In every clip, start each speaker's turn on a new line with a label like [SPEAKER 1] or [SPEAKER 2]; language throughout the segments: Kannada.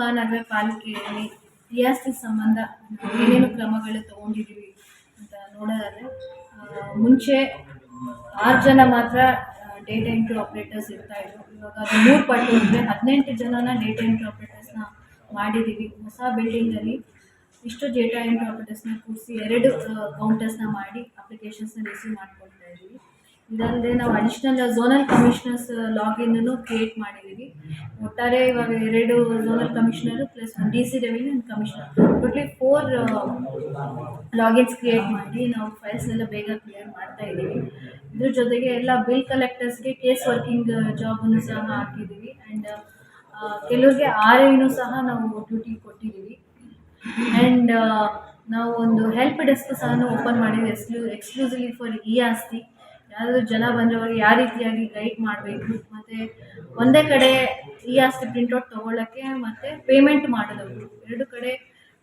[SPEAKER 1] ಮಹಾನಗರ ಪಾಲಿಕೆಯಲ್ಲಿ ರಿಯಾಸ್ತಿ ಸಂಬಂಧ ಏನೇನು ಕ್ರಮಗಳು ತಗೊಂಡಿದ್ದೀವಿ ಅಂತ ನೋಡೋದಾದರೆ ಮುಂಚೆ ಆರು ಜನ ಮಾತ್ರ ಡೇಟಾ ಎಂಟ್ರಿ ಆಪ್ರೇಟರ್ಸ್ ಇರ್ತಾ ಇದ್ರು. ಇವಾಗ ಅದು ಮೂರು ಪಟ್ಟು ಅಂದರೆ ಹದಿನೆಂಟು ಜನನ ಡೇಟಾ ಎಂಟ್ರಿ ಆಪ್ರೇಟರ್ಸ್ನ ಮಾಡಿದ್ದೀವಿ. ಹೊಸ ಬಿಲ್ಡಿಂಗಲ್ಲಿ ಇಷ್ಟು ಡೇಟಾ ಎಂಟ್ರಿ ಆಪ್ರೇಟರ್ಸ್ನ ಕೂರಿಸಿ ಎರಡು ಕೌಂಟರ್ಸ್ನ ಮಾಡಿ ಅಪ್ಲಿಕೇಶನ್ಸ್ನ ರಿಸೀವ್ ಮಾಡ್ಕೊಳ್ತಾ ಇದ್ದೀವಿ. ಇದಲ್ಲದೆ ನಾವು ಅಡಿಷ್ನಲ್ ಝೋನಲ್ ಕಮಿಷನರ್ಸ್ ಲಾಗಿನ್ನನ್ನು ಕ್ರಿಯೇಟ್ ಮಾಡಿದ್ದೀವಿ ಒಟ್ಟಾರೆ ಇವಾಗ ಎರಡು zonal commissioner plus D C revenue and commissioner totally four logins create ಮಾಡಿ ನಾವು ಫೈಲ್ಸ್ನೆಲ್ಲ ಬೇಗ ಕ್ಲಿಯರ್ ಮಾಡ್ತಾ ಇದ್ದೀವಿ. ಇದ್ರ ಜೊತೆಗೆ ಎಲ್ಲ ಬಿಲ್ ಕಲೆಕ್ಟರ್ಸ್ಗೆ ಕೇಸ್ ವರ್ಕಿಂಗ್ ಜಾಬನ್ನು ಸಹ ಹಾಕಿದ್ದೀವಿ. ಆ್ಯಂಡ್ ಕೆಲವ್ರಿಗೆ ಆರ್ ಐನೂ ಸಹ ನಾವು ಡ್ಯೂಟಿ ಕೊಟ್ಟಿದ್ದೀವಿ. ಆ್ಯಂಡ್ ನಾವು ಒಂದು ಹೆಲ್ಪ್ ಡೆಸ್ಕ್ ಸಹ ಓಪನ್ ಮಾಡಿದ್ವಿ ಎಕ್ಸ್ಕ್ಲೂ ಎಕ್ಸ್ಕ್ಲೂಸಿವ್ಲಿ ಫಾರ್ ಇ ಆಸ್ತಿ ಯಾರಾದರೂ ಜನ ಬಂದರೆ ಯಾವ ರೀತಿಯಾಗಿ ಗೈಡ್ ಮಾಡಬೇಕು, ಮತ್ತು ಒಂದೇ ಕಡೆ ಇ ಆಸ್ತಿ ಪ್ರಿಂಟೌಟ್ ತೊಗೊಳ್ಳೋಕ್ಕೆ ಮತ್ತು ಪೇಮೆಂಟ್ ಮಾಡೋದವರು ಎರಡು ಕಡೆ,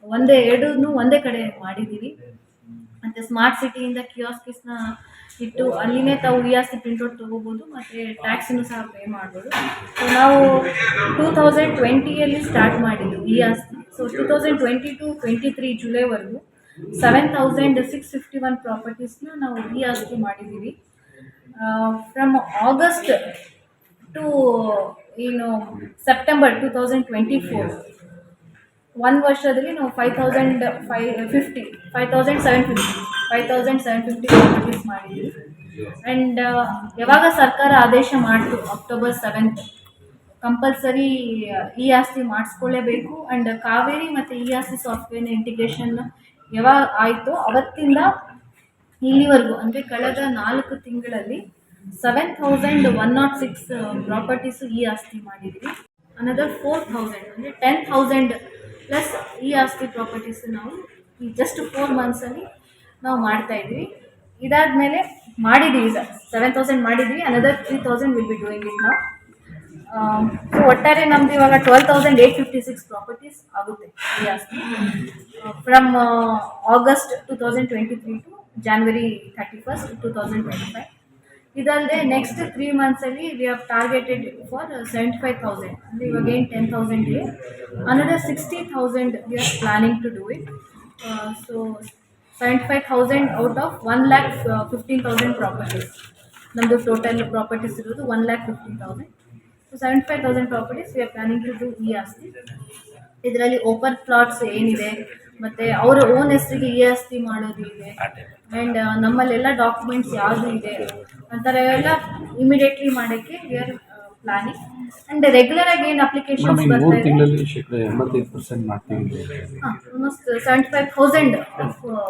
[SPEAKER 1] ಒಂದೇ ಎರಡೂ ಒಂದೇ ಕಡೆ ಮಾಡಿದ್ದೀವಿ. ಮತ್ತು ಸ್ಮಾರ್ಟ್ ಸಿಟಿಯಿಂದ ಕಿಯಾಸ್ಕಿಸ್ನ ಇಟ್ಟು ಅಲ್ಲಿನೇ ತಾವು ಇ ಆಸ್ತಿ ಪ್ರಿಂಟೌಟ್ ತೊಗೋಬೋದು, ಮತ್ತು ಟ್ಯಾಕ್ಸನ್ನು ಸಹ ಪೇ ಮಾಡ್ಬೋದು. ಸೊ ನಾವು ಟೂ ತೌಸಂಡ್ ಟ್ವೆಂಟಿಯಲ್ಲಿ ಸ್ಟಾರ್ಟ್ ಮಾಡಿದ್ದು e Aasthi so two thousand twenty two twenty three ಜುಲೈವರೆಗೂ seven thousand six fifty one ಪ್ರಾಪರ್ಟೀಸ್ನ ನಾವು ಇ ಆಸ್ತಿ ಮಾಡಿದ್ದೀವಿ. ಫ್ರಮ್ ಆಗಸ್ಟ್ ಟು ಏನು September two thousand twenty four ಒಂದು ವರ್ಷದಲ್ಲಿ ನಾವು five thousand five fifty five thousand seven fifty five thousand seven fifty properties ಮಾಡಿದ್ದೀವಿ ಆ್ಯಂಡ್ ಯಾವಾಗ ಸರ್ಕಾರ ಆದೇಶ ಮಾಡಿತು ಅಕ್ಟೋಬರ್ ಸೆವೆಂತ್ ಕಂಪಲ್ಸರಿ ಇ ಆಸ್ತಿ ಮಾಡಿಸ್ಕೊಳ್ಳೇಬೇಕು ಆ್ಯಂಡ್ ಕಾವೇರಿ ಮತ್ತು ಇ ಆಸ್ತಿ ಸಾಫ್ಟ್ವೇರ್ನ ಇಂಟಿಗ್ರೇಷನ್ ಯಾವಾಗ ಆಯಿತು ಅವತ್ತಿಂದ ಇಲ್ಲಿವರೆಗೂ, ಅಂದರೆ ಕಳೆದ ನಾಲ್ಕು ತಿಂಗಳಲ್ಲಿ seven thousand one not six properties e Aasthi ಮಾಡಿದ್ವಿ. ಅನದರ್ ಫೋರ್ ಥೌಸಂಡ್ ಅಂದರೆ ten thousand plus e Aasthi properties ನಾವು ಈ ಜಸ್ಟ್ ಫೋರ್ ಮಂತ್ಸಲ್ಲಿ ನಾವು ಮಾಡ್ತಾ ಇದ್ವಿ. ಇದಾದಮೇಲೆ ಮಾಡಿದ್ದೀವಿ ಸರ್ ಸೆವೆನ್ ತೌಸಂಡ್ ಮಾಡಿದ್ವಿ another three thousand will be doing it ನಾವು ಒಟ್ಟಾರೆ ನಮ್ದು ಇವಾಗ twelve thousand eight fifty six properties ಆಗುತ್ತೆ e Aasthi. From August two thousand twenty three to January thirty first two thousand twenty five ಇದಲ್ಲದೆ next three ಮಂತ್ಸಲ್ಲಿ we have targeted for seventy five thousand ಅಂದರೆ ಇವಾಗ ಏನು ಟೆನ್ ತೌಸಂಡ್ ಇದೆ. Another sixty thousand we are planning to do it so seventy five thousand out of one lakh fifteen thousand properties ನಮ್ಮದು ಟೋಟಲ್ ಪ್ರಾಪರ್ಟೀಸ್ ಇರೋದು one lakh fifteen thousand so seventy five thousand properties we are planning to do e Aasthi. ಇದರಲ್ಲಿ ಓಪನ್ ಪ್ಲಾಟ್ಸ್ ಏನಿದೆ, ಮತ್ತು ಅವರ ಓನ್ ಹೆಸರಿಗೆ ಇ ಆಸ್ತಿ ಮಾಡೋದು ಇದೆ. ಆ್ಯಂಡ್ ನಮ್ಮಲ್ಲೆಲ್ಲ ಡಾಕ್ಯುಮೆಂಟ್ಸ್ ಯಾವುದು ಇದೆ ಅಂತರ ಎಲ್ಲ ಇಮಿಡಿಯೇಟ್ಲಿ ಮಾಡೋಕ್ಕೆ we are planning and regular ಆಗಿ ಏನು ಅಪ್ಲಿಕೇಶನ್ಸ್
[SPEAKER 2] ಮೂರು
[SPEAKER 1] ಬರ್ತಾ ಇದೆ?
[SPEAKER 2] ತಿಂಗಳಲ್ಲಿ ಶೇಕಡ ಎಂಬತ್ತೈದು ಪರ್ಸೆಂಟ್ ಮಾಡ್ತೀವಿ
[SPEAKER 1] ಹಾಂ almost seventy five thousand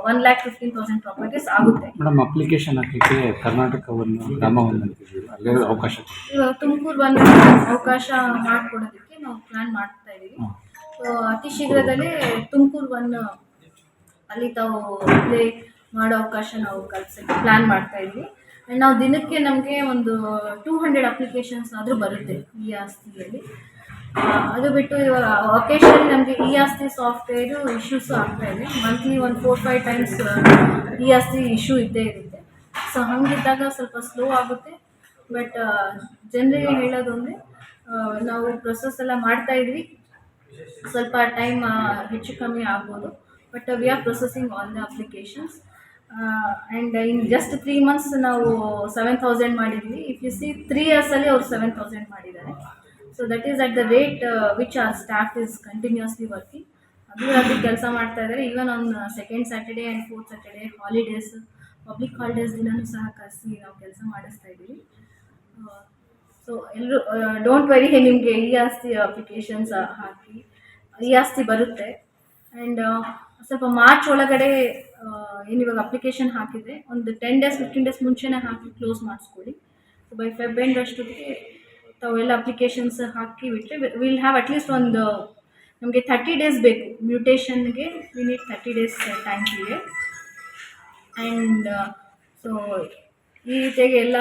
[SPEAKER 1] one lakh fifteen thousand properties ಆಗುತ್ತೆ.
[SPEAKER 2] ಮೇಡಮ್ ಅಪ್ಲಿಕೇಶನ್ ಹಾಕಲಿಕ್ಕೆ ಕರ್ನಾಟಕವನ್ನು ಗ್ರಾಮವನ್ನು ಅಂತಿದ್ದೀವಿ. ಅಲ್ಲೇ ಅವಕಾಶ ಕೊಡಿ.
[SPEAKER 1] ಇವಾಗ ತುಮಕೂರು ಒಂದು ಅವಕಾಶ ಮಾಡಿಕೊಡೋದಕ್ಕೆ ನಾವು ಪ್ಲಾನ್ ಮಾಡ್ತಾ ಇದ್ದೀವಿ. ಸೊ ಅತಿ ಶೀಘ್ರದಲ್ಲೇ ತುಮಕೂರು ಒನ್ ಅಲ್ಲಿ ತಾವು ಅಪ್ಲೈ ಮಾಡೋ ಅವಕಾಶ ನಾವು ಕಲ್ಸಕ್ಕೆ ಪ್ಲ್ಯಾನ್ ಮಾಡ್ತಾ ಇದ್ವಿ. ಆ್ಯಂಡ್ ನಾವು ದಿನಕ್ಕೆ ನಮಗೆ ಒಂದು ಟೂ ಹಂಡ್ರೆಡ್ ಅಪ್ಲಿಕೇಶನ್ಸ್ ಆದರೂ ಬರುತ್ತೆ ಈ ಆಸ್ತಿಯಲ್ಲಿ. ಅದು ಬಿಟ್ಟು ಇವಾಗ ಒಕೇಶನ್ ನಮಗೆ ಇ ಆಸ್ತಿ ಸಾಫ್ಟ್ವೇರು ಇಶ್ಯೂಸು ಆಗ್ತಾ ಇದೆ. ಮಂತ್ಲಿ ಒಂದು four five times e Aasthi issue ಇದ್ದೇ ಇರುತ್ತೆ. ಸೊ ಹಂಗಿದ್ದಾಗ ಸ್ವಲ್ಪ ಸ್ಲೋ ಆಗುತ್ತೆ. ಬಟ್ ಜನರಿಗೆ ಹೇಳೋದು ಅಂದರೆ ನಾವು ಪ್ರೊಸೆಸ್ ಎಲ್ಲ ಮಾಡ್ತಾ ಇದ್ವಿ. ಸ್ವಲ್ಪ ಟೈಮ್ ಹೆಚ್ಚು ಕಮ್ಮಿ ಆಗ್ಬೋದು. But we are processing all the applications and in just three months ನಾವು ಸೆವೆನ್ ತೌಸಂಡ್ ಮಾಡಿದ್ವಿ. ಇಫ್ ಯು ಸಿ ತ್ರೀ ಇಯರ್ಸಲ್ಲಿ ಅವ್ರು ಸೆವೆನ್ ತೌಸಂಡ್ ಮಾಡಿದ್ದಾರೆ. So that is at the rate which are staff is continuously working ಅಭಿವೃದ್ಧಿ ಕೆಲಸ ಮಾಡ್ತಾ ಇದ್ದಾರೆ. Even on second Saturday and fourth Saturday holidays public holidays ದಿನನೂ ಸಹ ಕರೆಸಿ ನಾವು ಕೆಲಸ ಮಾಡಿಸ್ತಾ ಇದ್ದೀವಿ. ಸೊ ಎಲ್ಲರೂ ಡೋಂಟ್ ವೆರಿ ನಿಮಗೆ ಈ ಆಸ್ತಿ ಅಪ್ಲಿಕೇಶನ್ಸ್ ಹಾಕಿ, ಈ ಆಸ್ತಿ ಬರುತ್ತೆ. ಆ್ಯಂಡ್ ಸ್ವಲ್ಪ ಮಾರ್ಚ್ ಒಳಗಡೆ ಏನು ಅಪ್ಲಿಕೇಶನ್ ಹಾಕಿದರೆ ಒಂದು ಟೆನ್ ಡೇಸ್ ಫಿಫ್ಟೀನ್ ಡೇಸ್ ಮುಂಚೆನೇ ಹಾಕಿ ಕ್ಲೋಸ್ ಮಾಡಿಸ್ಕೊಳ್ಳಿ. ಸೊ ಬೈ ಫೆಬ್ ಎಂಡ್ ಅಷ್ಟೊತ್ತಿಗೆ ತಾವೆಲ್ಲ ಅಪ್ಲಿಕೇಶನ್ಸ್ ಹಾಕಿ ಬಿಟ್ಟರೆ ವಿಲ್ ಹ್ಯಾವ್ ಅಟ್ಲೀಸ್ಟ್ ಒಂದು, ನಮಗೆ ಥರ್ಟಿ ಡೇಸ್ ಬೇಕು. ಮ್ಯೂಟೇಷನ್ಗೆ we need thirty days time period and so ಈ ರೀತಿಯಾಗಿ ಎಲ್ಲ